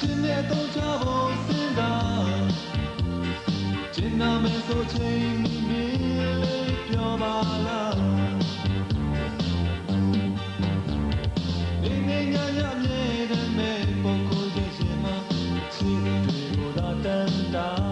ချင်းနဲ့တော့ချဖို့စဉ်းစားကျင်းနာမယ်ဆိုချိန်မီလေးပြောပါလားနေနေညာညာမြဲတဲ့ပုံကိုယ်ချင်းမှာချင်းတွေကိုသာတန်တာ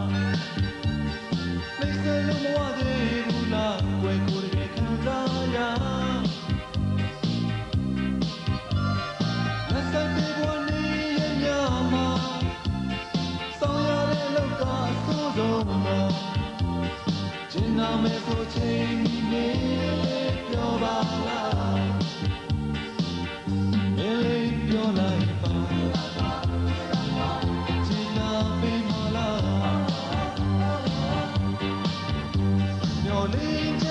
ကျင်နာမဲ့ကိုချိန်နေပြောပါလားလေလေးပြောလိုက်ပါကျင်နာပေးမလားမျောလေး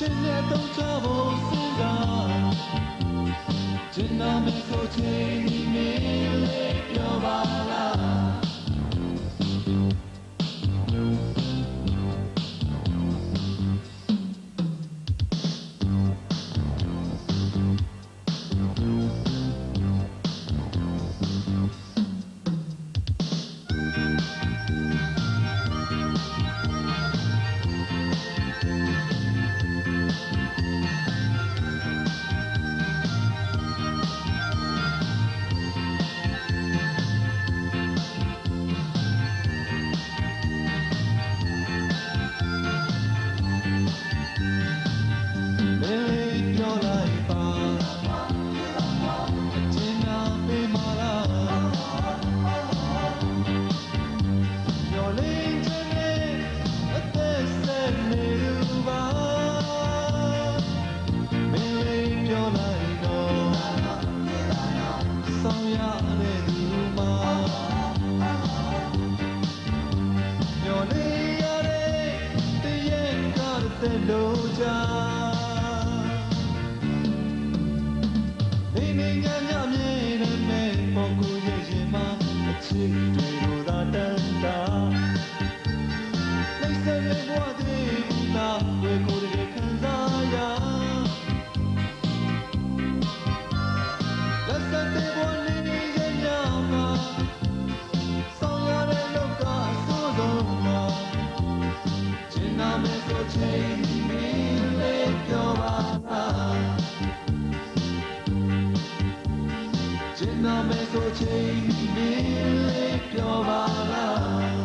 ချင်းနဲ့တော့ so take me လို့ကြာနေနေငါညမြင်တဲ့မဲ့ပုံကိုရဲ့ရင်မှာအချစ်တွေ နာမည်ဆိုချိန်မင်းလေးပြောပါလား